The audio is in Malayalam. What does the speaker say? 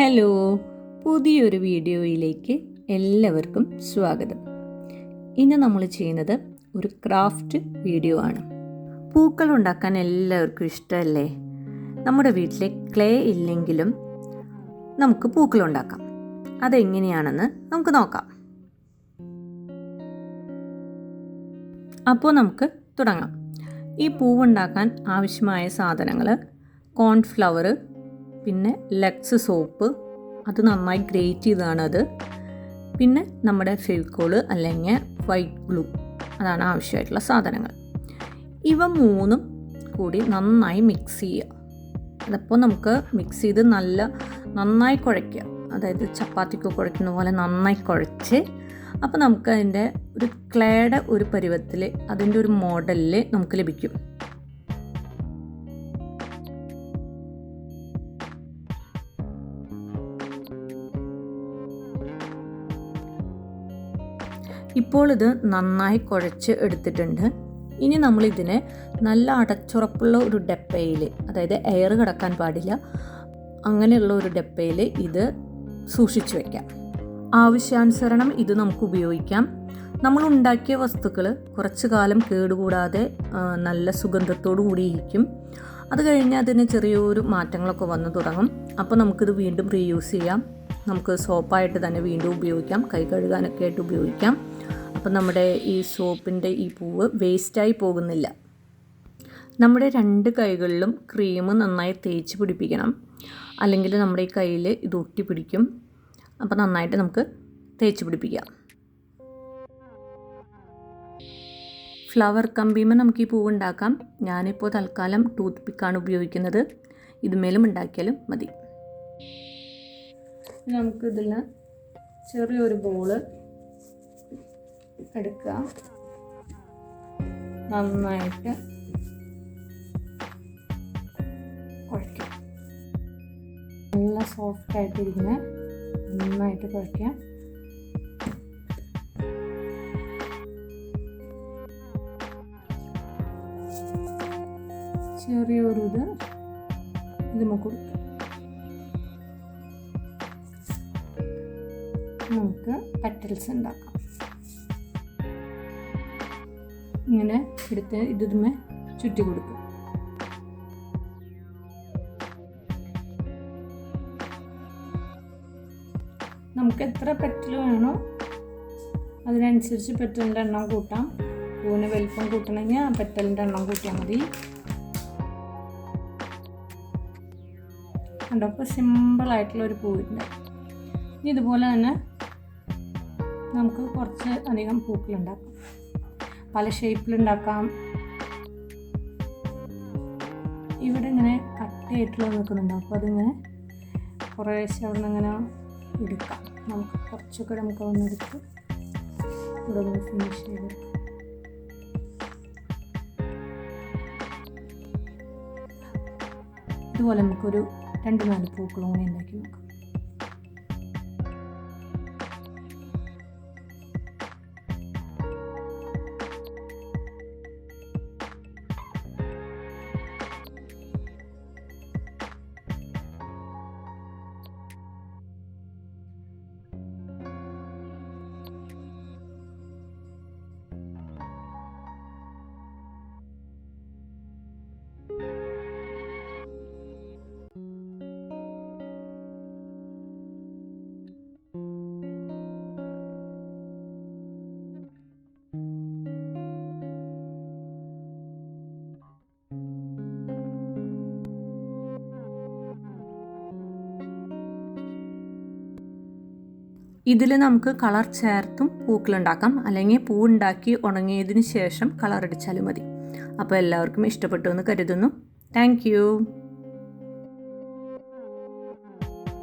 ഹലോ പുതിയൊരു വീഡിയോയിലേക്ക് എല്ലാവർക്കും സ്വാഗതം. ഇന്ന് നമ്മൾ ചെയ്യുന്നത് ഒരു ക്രാഫ്റ്റ് വീഡിയോ ആണ്. പൂക്കൾ ഉണ്ടാക്കാൻ എല്ലാവർക്കും ഇഷ്ടമല്ലേ? നമ്മുടെ വീട്ടിലെ ക്ലേ ഇല്ലെങ്കിലും നമുക്ക് പൂക്കൾ ഉണ്ടാക്കാം. അതെങ്ങനെയാണെന്ന് നമുക്ക് നോക്കാം. അപ്പോൾ നമുക്ക് തുടങ്ങാം. ഈ പൂവുണ്ടാക്കാൻ ആവശ്യമായ സാധനങ്ങൾ കോൺഫ്ലവർ പിന്നെ ലക്സ് സോപ്പ് അത് നന്നായി ഗ്രേറ്റ് ചെയ്തതാണ് അത് പിന്നെ നമ്മുടെ ഫെവിക്കോൾ അല്ലെങ്കിൽ വൈറ്റ് ഗ്ലൂ അതാണ് ആവശ്യമായിട്ടുള്ള സാധനങ്ങൾ. ഇവ മൂന്നും കൂടി നന്നായി മിക്സ് ചെയ്യുക. അതപ്പോൾ നമുക്ക് മിക്സ് ചെയ്ത് നല്ല നന്നായി കുഴയ്ക്കുക അതായത് ചപ്പാത്തിക്ക് കുഴയ്ക്കുന്ന പോലെ നന്നായി കുഴച്ച് അപ്പോൾ നമുക്ക് അതിന്റെ ഒരു ക്ലേയുടെ ഒരു പരുവത്തിൽ അതിന്റെ ഒരു മോഡലിൽ നമുക്ക് ലഭിക്കും. ഇപ്പോൾ ഇത് നന്നായി കുഴച്ച് എടുത്തിട്ടുണ്ട്. ഇനി നമ്മൾ ഇതിനെ നല്ല അടച്ചുറപ്പുള്ള ഒരു ഡെപ്പയിൽ അതായത് എയർ കിടക്കാൻ പാടില്ല അങ്ങനെയുള്ള ഒരു ഡെപ്പയിൽ ഇത് സൂക്ഷിച്ചു വയ്ക്കാം ആവശ്യാനുസരണം ഇത് നമുക്ക് ഉപയോഗിക്കാം. നമ്മൾ ഉണ്ടാക്കിയ വസ്തുക്കൾ കുറച്ച് കാലം കേടുകൂടാതെ നല്ല സുഗന്ധത്തോടു കൂടി ഇരിക്കും അത് കഴിഞ്ഞ് അതിന് ചെറിയൊരു മാറ്റങ്ങളൊക്കെ വന്നു തുടങ്ങും. അപ്പോൾ നമുക്കിത് വീണ്ടും റീയൂസ് ചെയ്യാം. നമുക്ക് സോപ്പായിട്ട് തന്നെ വീണ്ടും ഉപയോഗിക്കാം. കൈ കഴുകാനൊക്കെ ആയിട്ട് ഉപയോഗിക്കാം. അപ്പോൾ നമ്മുടെ ഈ സോപ്പിന്റെ ഈ പൂവ് വേസ്റ്റായി പോകുന്നില്ല. നമ്മുടെ രണ്ട് കൈകളിലും ക്രീം നന്നായി തേച്ച് പിടിപ്പിക്കണം. അല്ലെങ്കിൽ നമ്മുടെ ഈ കയ്യിൽ ഇത് ഒട്ടി പിടിക്കും. അപ്പോൾ നന്നായിട്ട് നമുക്ക് തേച്ച് പിടിപ്പിക്കാം. ഫ്ലവർ കമ്പിമ നമുക്ക് ഈ പൂവ് ഉണ്ടാക്കാം. ഞാനിപ്പോൾ തൽക്കാലം ടൂത്ത് പിക്കാണ് ഉപയോഗിക്കുന്നത്. ഇതുമേലും ഉണ്ടാക്കിയാലും മതി. നമുക്കിതിൽ ചെറിയൊരു ബോൾ എടുക്കുക. നന്നായിട്ട് കുഴയ്ക്കുക. നല്ല സോഫ്റ്റ് ആയിട്ടിരിക്കുന്ന നന്നായിട്ട് കുഴയ്ക്കുക. ചെറിയൊരു ഇത് ഇതിമ കൊടുക്കുക നമുക്ക് പെറ്റൽസ് ഉണ്ടാക്കാം. ഇങ്ങനെ എടുത്ത് ഇതുമേ ചുറ്റി കൊടുക്കും. നമുക്ക് എത്ര പെറ്റൽ വേണോ അതിനനുസരിച്ച് പെറ്റലിന്റെ എണ്ണം കൂട്ടാം. പൂവിന് വലിപ്പം കൂട്ടണമെങ്കിൽ ആ പെറ്റലിന്റെ എണ്ണം കൂട്ടിയാൽ മതി. കണ്ടോ? അപ്പോൾ സിമ്പിളായിട്ടുള്ള ഒരു പൂവിന്റെ. ഇനി ഇതുപോലെ തന്നെ നമുക്ക് കുറച്ച് അധികം പൂക്കളുണ്ടാക്കാം. പല ഷേപ്പിലുണ്ടാക്കാം. ഇവിടെ ഇങ്ങനെ കട്ടയായിട്ടുള്ള നിൽക്കുന്നുണ്ട് അപ്പോൾ അതിങ്ങനെ കുറേശ്ശെ അവിടെ നിന്ന് ഇങ്ങനെ എടുക്കാം. നമുക്ക് കുറച്ചൊക്കെ നമുക്ക് ഒന്ന് എടുത്ത് ഇവിടെ ഫിനിഷ് ചെയ്തെടുക്കാം ഇതുപോലെ നമുക്കൊരു രണ്ട് നാല് പൂക്കളും കൂടി ഉണ്ടാക്കി നോക്കാം. ഇതിൽ നമുക്ക് കളർ ചേർത്തും പൂക്കളുണ്ടാക്കാം. അല്ലെങ്കിൽ പൂ ഉണ്ടാക്കി ഉണങ്ങിയതിന് ശേഷം കളർ അടിച്ചാലും മതി. അപ്പോൾ എല്ലാവർക്കും ഇഷ്ടപ്പെട്ടു എന്ന് കരുതുന്നു. താങ്ക്